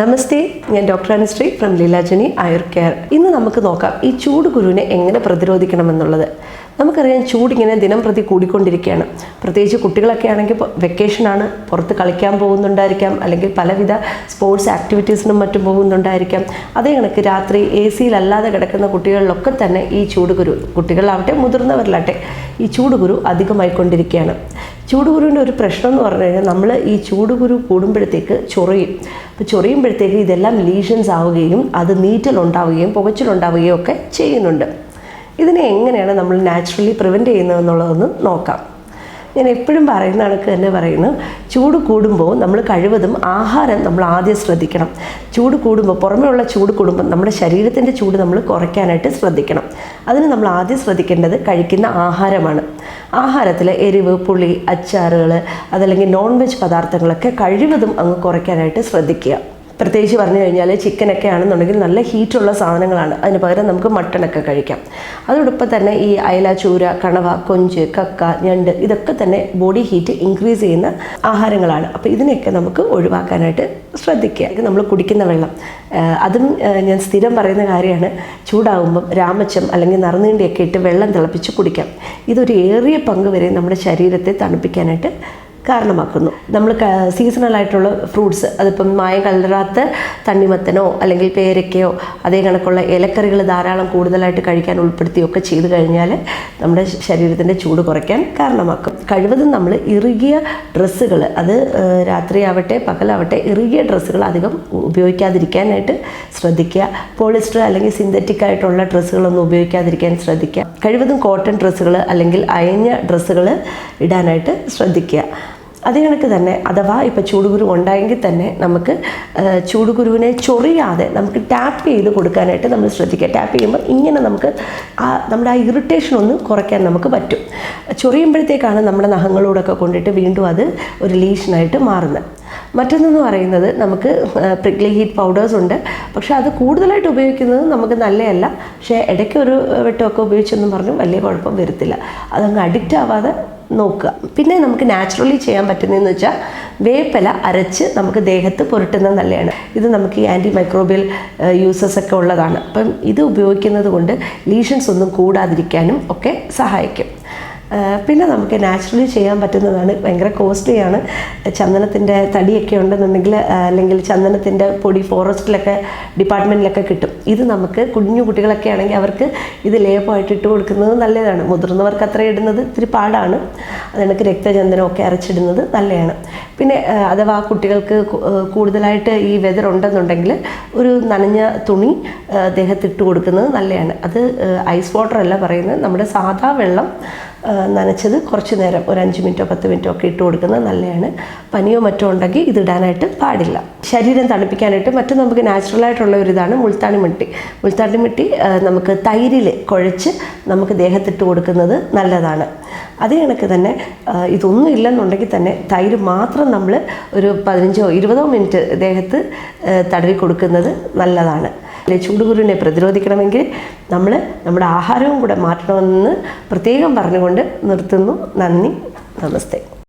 നമസ്തേ ഞാൻ doctor Anushree from Leelajani Ayur care ഇന്ന് നമുക്ക് നോക്കാം ഈ ചൂട് കുരുവിനെ എങ്ങനെ പ്രതിരോധിക്കണമെന്നുള്ളത്. നമുക്കറിയാം ചൂടിങ്ങനെ ദിനം പ്രതി കൂടിക്കൊണ്ടിരിക്കുകയാണ്. പ്രത്യേകിച്ച് കുട്ടികളൊക്കെ ആണെങ്കിൽ വെക്കേഷനാണ് പുറത്ത് കളിക്കാൻ പോകുന്നുണ്ടായിരിക്കാം. അല്ലെങ്കിൽ പലവിധ സ്പോർട്സ് ആക്ടിവിറ്റീസിനും മറ്റും പോകുന്നുണ്ടായിരിക്കാം. അതേ കണക്ക് രാത്രി എ സിയിലല്ലാതെ കിടക്കുന്ന കുട്ടികളിലൊക്കെ തന്നെ ഈ ചൂട് ഗുരു കുട്ടികളാവട്ടെ മുതിർന്നവരിലാട്ടെ ഈ ചൂടുകുരു അധികമായിക്കൊണ്ടിരിക്കുകയാണ്. ചൂടുകുരുവിന്റെ ഒരു പ്രശ്നം എന്ന് പറഞ്ഞു കഴിഞ്ഞാൽ നമ്മൾ ഈ ചൂടുകുരു കൂടുമ്പോഴത്തേക്ക് ചൊറിയും. അപ്പോൾ ചൊറിയുമ്പോഴത്തേക്ക് ഇതെല്ലാം ലീഷൻസ് ആവുകയും അത് നീറ്റലുണ്ടാവുകയും പുകച്ചിലുണ്ടാവുകയും ഒക്കെ ചെയ്യുന്നുണ്ട്. ഇതിനെ എങ്ങനെയാണ് നമ്മൾ നാച്ചുറലി പ്രിവെന്റ് ചെയ്യുന്നതെന്നുള്ളതൊന്ന് നോക്കാം. ഞാൻ എപ്പോഴും പറയുന്ന കണക്ക് തന്നെ പറയുന്നു ചൂട് കൂടുമ്പോൾ നമ്മൾ കഴിവതും ആഹാരം നമ്മൾ ആദ്യം ശ്രദ്ധിക്കണം. ചൂട് കൂടുമ്പോൾ പുറമേ ഉള്ള ചൂട് കൂടുമ്പോൾ നമ്മുടെ ശരീരത്തിന്റെ ചൂട് നമ്മൾ കുറയ്ക്കാനായിട്ട് ശ്രദ്ധിക്കണം. അതിന് നമ്മൾ ആദ്യം ശ്രദ്ധിക്കേണ്ടത് കഴിക്കുന്ന ആഹാരമാണ്. ആഹാരത്തിൽ എരിവ് പുളി അച്ചാറുകൾ അതല്ലെങ്കിൽ നോൺ വെജ് പദാർത്ഥങ്ങളൊക്കെ കഴിവതും അങ്ങ് കുറയ്ക്കാനായിട്ട് ശ്രദ്ധിക്കുക. പ്രത്യേകിച്ച് പറഞ്ഞു കഴിഞ്ഞാൽ ചിക്കനൊക്കെ ആണെന്നുണ്ടെങ്കിൽ നല്ല ഹീറ്റുള്ള സാധനങ്ങളാണ്. അതിന് പകരം നമുക്ക് മട്ടണൊക്കെ കഴിക്കാം. അതോടൊപ്പം തന്നെ ഈ അയല ചൂര കണവ കൊഞ്ച് കക്ക ഞണ്ട് ഇതൊക്കെ തന്നെ ബോഡി ഹീറ്റ് ഇൻക്രീസ് ചെയ്യുന്ന ആഹാരങ്ങളാണ്. അപ്പോൾ ഇതിനെയൊക്കെ നമുക്ക് ഒഴിവാക്കാനായിട്ട് ശ്രദ്ധിക്കുക. നമ്മൾ കുടിക്കുന്ന വെള്ളം. അതും ഞാൻ സ്ഥിരം പറയുന്ന കാര്യമാണ്. ചൂടാകുമ്പം രാമച്ചം അല്ലെങ്കിൽ നറുനീണ്ടിയൊക്കെ ഇട്ട് വെള്ളം തിളപ്പിച്ച് കുടിക്കാം. ഇതൊരു ഏറിയ പങ്ക് വരെ നമ്മുടെ ശരീരത്തെ തണുപ്പിക്കാനായിട്ട് കാരണമാക്കുന്നു. നമ്മൾ സീസണൽ ആയിട്ടുള്ള ഫ്രൂട്ട്സ് അതിപ്പം മായം കലരാത്ത തണ്ണിമത്തനോ അല്ലെങ്കിൽ പേരക്കയോ അതേ കണക്കുള്ള ഇലക്കറികൾ ധാരാളം കൂടുതലായിട്ട് കഴിക്കാൻ ഉൾപ്പെടുത്തിയൊക്കെ ചെയ്തു കഴിഞ്ഞാൽ നമ്മുടെ ശരീരത്തിന്റെ ചൂട് കുറയ്ക്കാൻ കാരണമാക്കും. കഴിവതും നമ്മൾ ഇറുകിയ ഡ്രസ്സുകൾ അത് രാത്രിയാവട്ടെ പകലാവട്ടെ ഇറുകിയ ഡ്രസ്സുകൾ അധികം ഉപയോഗിക്കാതിരിക്കാനായിട്ട് ശ്രദ്ധിക്കുക. പോളിസ്റ്റർ അല്ലെങ്കിൽ സിന്തറ്റിക് ആയിട്ടുള്ള ഡ്രസ്സുകളൊന്നും ഉപയോഗിക്കാതിരിക്കാൻ ശ്രദ്ധിക്കുക. കഴിവതും കോട്ടൺ ഡ്രസ്സുകൾ അല്ലെങ്കിൽ അയഞ്ഞ ഡ്രസ്സുകൾ ഇടാനായിട്ട് ശ്രദ്ധിക്കുക. അതേ കണക്ക് തന്നെ അഥവാ ഇപ്പോൾ ചൂടുകുരു ഉണ്ടായെങ്കിൽ തന്നെ നമുക്ക് ചൂടുകുരുവിനെ ചൊറിയാതെ നമുക്ക് ടാപ്പ് ചെയ്ത് കൊടുക്കാനായിട്ട് നമ്മൾ ശ്രദ്ധിക്കുക. ടാപ്പ് ചെയ്യുമ്പോൾ ഇങ്ങനെ നമുക്ക് ആ നമ്മുടെ ആ ഇറിറ്റേഷൻ ഒന്ന് കുറയ്ക്കാൻ നമുക്ക് പറ്റും. ചൊറിയുമ്പോഴത്തേക്കാണ് നമ്മുടെ നഖങ്ങളോടൊക്കെ കൊണ്ടിട്ട് വീണ്ടും അത് ഒരു ലീഷനായിട്ട് മാറുന്നത്. മറ്റൊന്നെന്ന് പറയുന്നത് നമുക്ക് പ്രിക്ലി ഹീറ്റ് പൗഡേഴ്സ് ഉണ്ട്. പക്ഷേ അത് കൂടുതലായിട്ട് ഉപയോഗിക്കുന്നത് നമുക്ക് നല്ലതല്ല പക്ഷേ ഇടയ്ക്ക് ഒരു വെട്ടമൊക്കെ ഉപയോഗിച്ചെന്ന് പറഞ്ഞു വലിയ കുഴപ്പം വരത്തില്ല. അതങ്ങ് അഡിക്റ്റ് ആവാതെ നോക്കുക. പിന്നെ നമുക്ക് നാച്ചുറലി ചെയ്യാൻ പറ്റുന്നതെന്ന് വെച്ചാൽ വേപ്പില അരച്ച് നമുക്ക് ദേഹത്ത് പുരട്ടുന്നത് നല്ലതാണ്. ഇത് നമുക്ക് ഈ ആന്റി മൈക്രോബിയൽ യൂസസ് ഒക്കെ ഉള്ളതാണ്. അപ്പം ഇത് ഉപയോഗിക്കുന്നത് കൊണ്ട് ലീഷൻസ് ഒന്നും കൂടാതിരിക്കാനും ഒക്കെ സഹായിക്കും. പിന്നെ നമുക്ക് നാച്ചുറലി ചെയ്യാൻ പറ്റുന്നതാണ്. ഭയങ്കര കോസ്റ്റ്ലിയാണ് ചന്ദനത്തിന്റെ തടിയൊക്കെ ഉണ്ടെന്നുണ്ടെങ്കിൽ അല്ലെങ്കിൽ ചന്ദനത്തിന്റെ പൊടി ഫോറസ്റ്റിലൊക്കെ ഡിപ്പാർട്ട്മെന്റിലൊക്കെ കിട്ടും. ഇത് നമുക്ക് കുഞ്ഞു കുട്ടികളൊക്കെ ആണെങ്കിൽ അവർക്ക് ഇത് ലേപ്പായിട്ട് ഇട്ട് കൊടുക്കുന്നത് നല്ലതാണ്. മുതിർന്നവർക്ക് അത്ര ഇടുന്നത് ഇത്തിരി പാടാണ്. അതിനൊക്കെ രക്തചന്ദനമൊക്കെ അരച്ചിടുന്നത് നല്ലതാണ് പിന്നെ അഥവാ കുട്ടികൾക്ക് കൂടുതലായിട്ട് ഈ വെതർ ഉണ്ടെന്നുണ്ടെങ്കിൽ ഒരു നനഞ്ഞ തുണി ദേഹത്തിട്ട് കൊടുക്കുന്നത് നല്ലതാണ് അത് ഐസ് വാട്ടർ അല്ല പറയുന്നത്. നമ്മുടെ സാധാ വെള്ളം നനച്ചത് കുറച്ച് നേരം ഒരു അഞ്ച് മിനിറ്റോ പത്ത് മിനിറ്റോ ഒക്കെ ഇട്ട് കൊടുക്കുന്നത് നല്ലതാണ് പനിയോ മറ്റോ ഉണ്ടെങ്കിൽ ഇതിടാനായിട്ട് പാടില്ല. ശരീരം തണുപ്പിക്കാനായിട്ട് മറ്റും നമുക്ക് നാച്ചുറലായിട്ടുള്ള ഒരു ഇതാണ് മുൾത്താണി മിട്ടി. മുൾത്താണി മിട്ടി നമുക്ക് തൈരിൽ കുഴച്ച് നമുക്ക് ദേഹത്തിട്ട് കൊടുക്കുന്നത് നല്ലതാണ്. അതേ കണക്ക് തന്നെ ഇതൊന്നും ഇല്ലെന്നുണ്ടെങ്കിൽ തന്നെ തൈര് മാത്രം നമ്മൾ ഒരു പതിനഞ്ചോ ഇരുപതോ മിനിറ്റ് ദേഹത്ത് തടവി കൊടുക്കുന്നത് നല്ലതാണ്. അല്ലെ ചൂടുകുരുവിനെ പ്രതിരോധിക്കണമെങ്കിൽ നമ്മൾ നമ്മുടെ ആഹാരവും കൂടെ മാറ്റണമെന്ന് പ്രത്യേകം പറഞ്ഞുകൊണ്ട് നിർത്തുന്നു. നന്ദി നമസ്തേ.